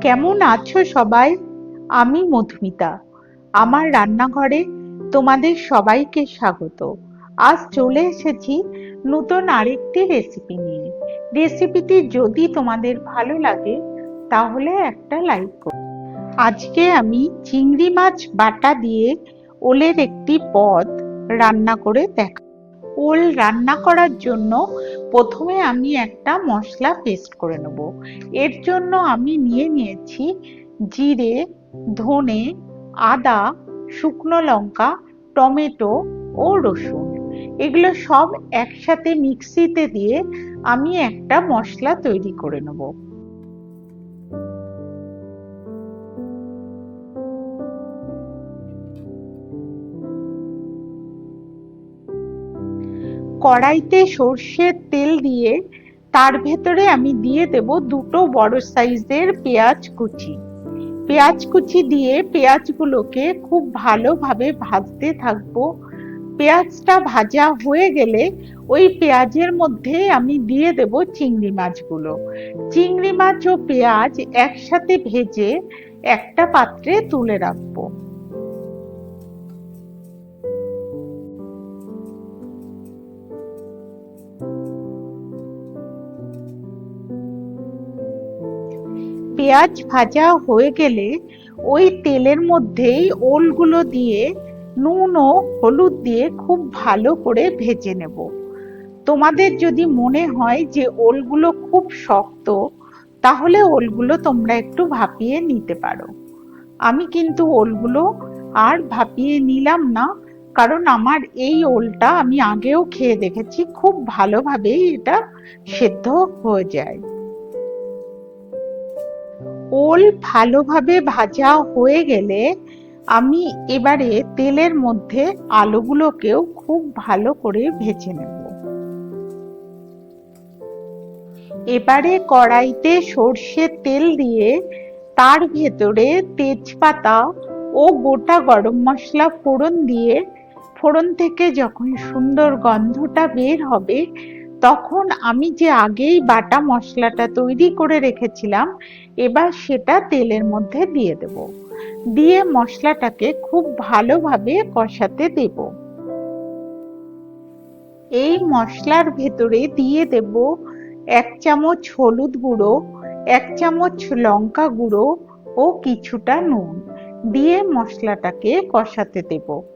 কেমন আছো সবাই? আমি মধুমিতা। আমার রান্নাঘরে তোমাদের সবাইকে স্বাগত। আজ চলে এসেছি নতুন আরেকটি রেসিপি নিয়ে। রেসিপিটি যদি তোমাদের ভালো লাগে, তাহলে একটা লাইক করো। আজকে আমি চিংড়ি মাছ বাটা দিয়ে ওলের একটি পদ রান্না করে দেখা ওল রান্না করার জন্য প্রথমে আমি একটা মশলা পেস্ট করে নেব। এর জন্য আমি নিয়ে নিয়েছি জিরে, ধনে, আদা, শুকনো লঙ্কা, টমেটো ও রসুন। এগুলো সব একসাথে মিক্সিতে দিয়ে আমি একটা মশলা তৈরি করে নেব। কড়াইতে সর্ষের তেল দিয়ে তার ভেতরে আমি দিয়ে দেব দুটো বড় সাইজের পেঁয়াজ কুচি। পেঁয়াজ কুচি দিয়ে পেঁয়াজগুলোকে খুব ভালোভাবে ভাজতে থাকব। পেঁয়াজটা ভাজা হয়ে গেলে ওই পেঁয়াজের মধ্যে আমি দিয়ে দেব চিংড়ি মাছগুলো। চিংড়ি মাছ ও পেঁয়াজ একসাথে ভেজে একটা পাত্রে তুলে রাখব। পেঁয়াজ ভাজা হয়ে গেলে ওই তেলের মধ্যেই ওলগুলো দিয়ে নুন ও হলুদ দিয়ে খুব ভালো করে ভেজে নেব। তোমাদের যদি মনে হয় যে ওলগুলো খুব শক্ত, তাহলে ওলগুলো তোমরা একটু ভাপিয়ে নিতে পারো। আমি কিন্তু ওলগুলো আর ভাপিয়ে নিলাম না, কারণ আমার এই ওলটা আমি আগেও খেয়ে দেখেছি, খুব ভালোভাবেই এটা সেদ্ধ হয়ে যায়। ওল ভালোভাবে ভাজা হয়ে গেলে আমি এবারে তেলের মধ্যে আলুগুলোকেও খুব ভালো করে ভেজে নেব। এবারে কড়াইতে সর্ষের তেল দিয়ে তার ভেতরে তেজপাতা ও গোটা গরম মশলা ফোড়ন দিয়ে, ফোড়ন থেকে যখন সুন্দর গন্ধটা বের হবে তখন আমি যে আগেই বাটা মশলাটা তৈরি করে রেখেছিলাম, এবার সেটা তেলের মধ্যে দিয়ে দেব। দিয়ে মশলাটাকে খুব ভালোভাবে কষাতে দেব। এই মশলার ভেতরে দিয়ে দেব এক চামচ হলুদ গুঁড়ো, এক চামচ লঙ্কা গুঁড়ো ও কিছুটা নুন। দিয়ে মশলাটাকে কষাতে দেবো।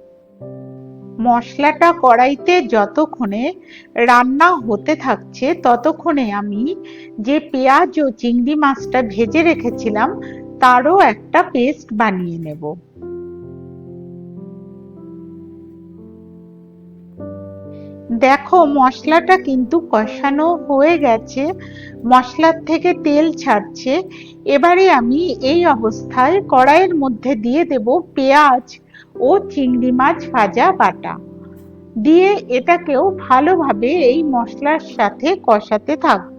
মশলাটা কড়াইতে যতক্ষণে রান্না হতে থাকছে ততক্ষণে আমি যে পেঁয়াজ ও চিংড়ি মাছটা ভেজে রেখেছিলাম, তারও একটা পেস্ট বানিয়ে নেব। দেখো, মশলাটা কিন্তু কষানো হয়ে গেছে, মশলার থেকে তেল ছাড়ছে। এবারে আমি এই অবস্থায় কড়াইয়ের মধ্যে দিয়ে দেব পেঁয়াজ ও চিংড়ি মাছ ভাজা বাটা। দিয়ে এটাকেও ভালোভাবে এই মশলার সাথে কষাতে থাকব।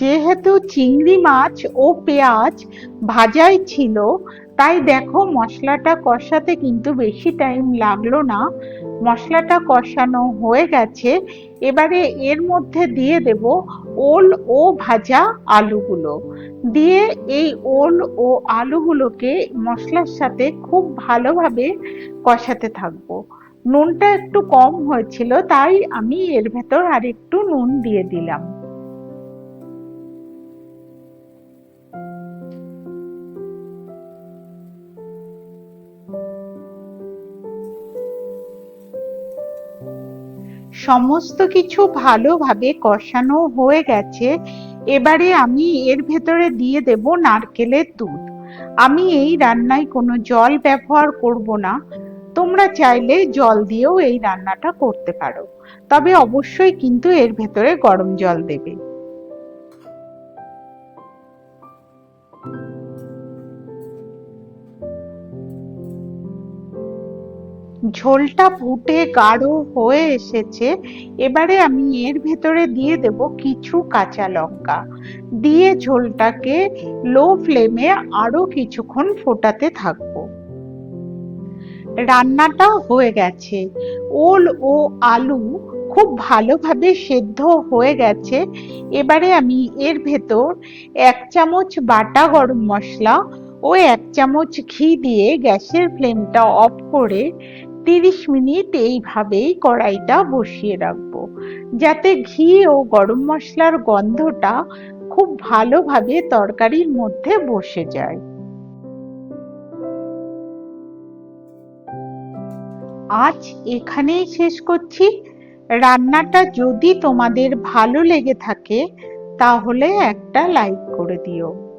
যেহেতু চিংড়ি মাছ ও পেঁয়াজ ভাজাই ছিল তাই দেখো মশলাটা কষাতে কিন্তু বেশি টাইম লাগল না। মশলাটা কষানো হয়ে গেছে। এবারে এর মধ্যে দিয়ে দেব ওল ও ভাজা আলুগুলো। দিয়ে এই ওল ও আলুগুলোকে মশলার সাথে খুব ভালোভাবে কষাতে থাকব। নুনটা একটু কম হয়েছিল, তাই আমি এর ভেতর আর একটু নুন দিয়ে দিলাম। সমস্ত কিছু ভালোভাবে কষানো হয়ে গেছে। এবারে আমি এর ভেতরে দিয়ে দেব নারকেলের দুধ। আমি এই রান্নায় কোনো জল ব্যবহার করব না। তোমরা চাইলে জল দিয়েও এই রান্নাটা করতে পারো। তবে অবশ্যই কিন্তু এর ভেতরে গরম জল দেবে। ঝোলটা ফুটে গাঢ় হয়ে এসেছে, এবারে আমি এর ভেতরে দিয়ে দেব কিছু কাঁচা লঙ্কা। দিয়ে ঝোলটাকে লো ফ্লেমে আরও কিছুক্ষণ ফোটাতে থাকব। রান্নাটা হয়ে গেছে। ওল ও আলু খুব ভালোভাবে সেদ্ধ হয়ে গেছে। এবারে আমি এর ভেতর এক চামচ বাটা গরম মশলা ও এক চামচ ঘি দিয়ে গ্যাসের ফ্লেমটা অফ করে তিরিশ মিনিট এইভাবেই কড়াইটা বসিয়ে রাখব। যাতে ঘি ও গরম মশলার গন্ধটা খুব ভালোভাবে তরকারির মধ্যে বসে যায়। আজ এখানেই শেষ করছি। রান্নাটা যদি তোমাদের ভালো লেগে থাকে, তাহলে একটা লাইক করে দিও।